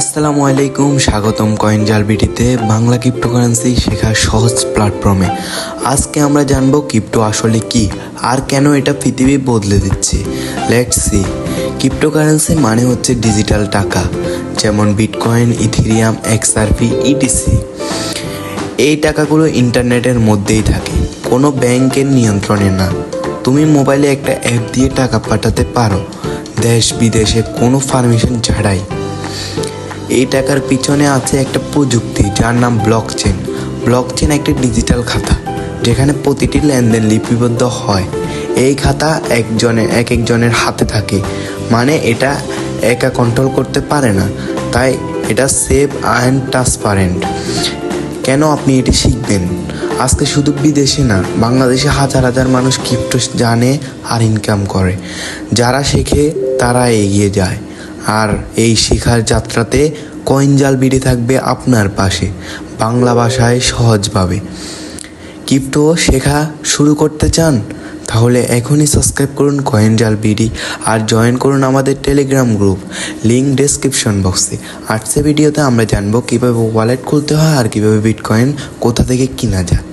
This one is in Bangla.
আসসালামু আলাইকুম, স্বাগতম কয়েন জালবিটিতে বাংলা ক্রিপ্টোকারেন্সি শেখার সহজ প্ল্যাটফর্মে। আজকে আমরা জানব ক্রিপ্টো আসলে কি, আর কেন এটা পৃথিবী বদলে দিচ্ছে। লেটস সি ক্রিপ্টোকারেন্সি মানে হচ্ছে ডিজিটাল টাকা, যেমন বিটকয়েন, ইথিরিয়াম এক্সআরপি ইটিসি। এই টাকাগুলো ইন্টারনেটের মধ্যেই থাকে, কোনো ব্যাংকের নিয়ন্ত্রণে না। তুমি মোবাইলে একটা অ্যাপ দিয়ে টাকা পাঠাতে পারো। দেশ বিদেশে কোনো পারমিশন ছাড়াই। এই টাকার পিছনে আছে একটা প্রযুক্তি যার নাম ব্লকচেন। ব্লকচেন একটা ডিজিটাল খাতা, যেখানে প্রতিটি লেনদেন লিপিবদ্ধ হয়। এই খাতা একজনের এক একজনের হাতে থাকে। মানে এটা একা কন্ট্রোল করতে পারে না। তাই এটা সেফ অ্যান্ড ট্রান্সপারেন্ট কেন আপনি এটি শিখবেন? আজকে শুধু বিদেশে না, বাংলাদেশে হাজার হাজার মানুষ ক্রিপ্টো জানে আর ইনকাম করে। যারা শেখে, তারা এগিয়ে যায়। আর এই শেখার যাত্রাতে কয়েন জাল বিড়ি থাকবে আপনার পাশে, বাংলা ভাষায় সহজভাবে। ক্রিপ্টো শেখা, শুরু করতে চান? তাহলে এখনই সাবস্ক্রাইব করুন কয়েন জাল বিডি আর জয়েন করুন আমাদের টেলিগ্রাম গ্রুপ। লিঙ্ক ডেসক্রিপশন বক্সে। আজকে ভিডিওতে আমরা জানব কীভাবে ওয়ালেট খুলতে হয় আর কীভাবে বিটকয়েন কোথা থেকে কিনা যায়।